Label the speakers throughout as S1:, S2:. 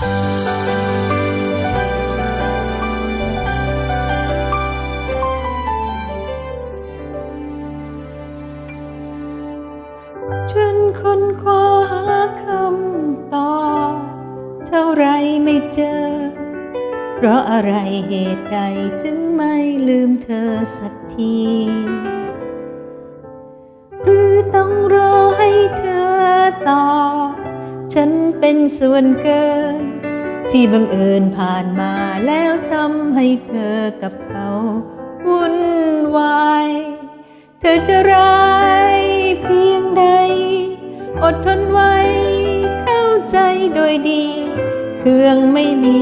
S1: ฉันคนคว้าคำตอบเท่าไรไม่เจอ เพราะอะไรเหตุใดจึงไม่ลืมเธอสักที หรือต้องรอให้เธอตอบ ฉันเป็นส่วนเกิน ที่บังเอิญผ่านมาแล้วทำให้เธอกับเขาวุ่นวาย เธอจะร้ายเพียงใด อดทนไว้ เข้าใจโดยดี เครื่องไม่มี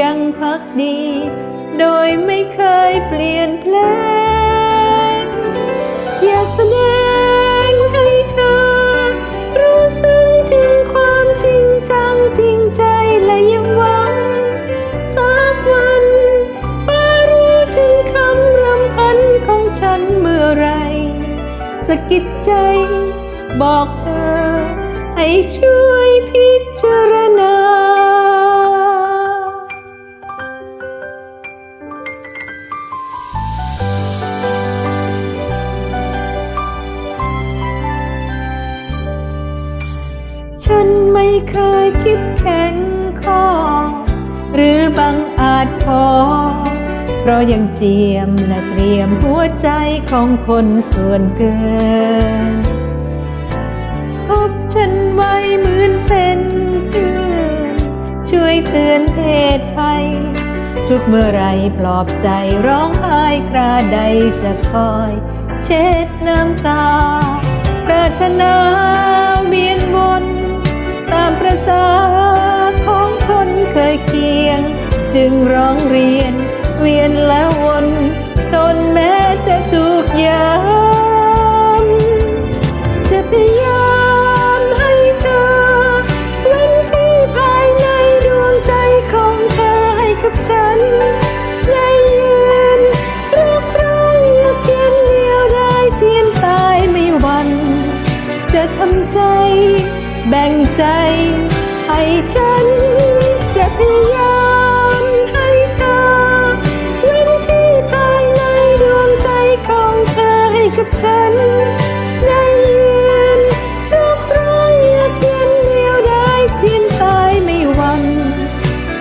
S1: ยังพักดี โดยไม่เคยเปลี่ยนแปลง ฉันเมื่อไรสะกิดใจ บอกเธอ ให้ช่วยพิจารณาฉันไม่เคยคิดแข็งคอ หรือบังอาจพอ เรายังเจียมและเตรียมหัวใจของคนส่วนเกินพบฉันไว้เหมือนเป็นเพื่อนช่วยเตือนเพศภัย ทุกเมื่อไรปลอบใจร้องไห้คราใดจะคอย เช็ดน้ำตา ปรารถนาเวียนวนตามประสาของคนเคยเคียง จึงร้องเรียน เวียนแล้วนทนแม้จะถูกย้ำจะพยายามให้เธอ เว้นที่ภายในดวงใจของเธอให้กับฉันได้ยืนรักร้องเยือกเย็นเดียวได้เจียนตายไม่หวัน จะทำใจแบ่งใจให้ฉันจะพยายาม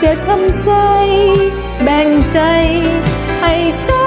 S1: จะทำใจ แบ่งใจให้ฉัน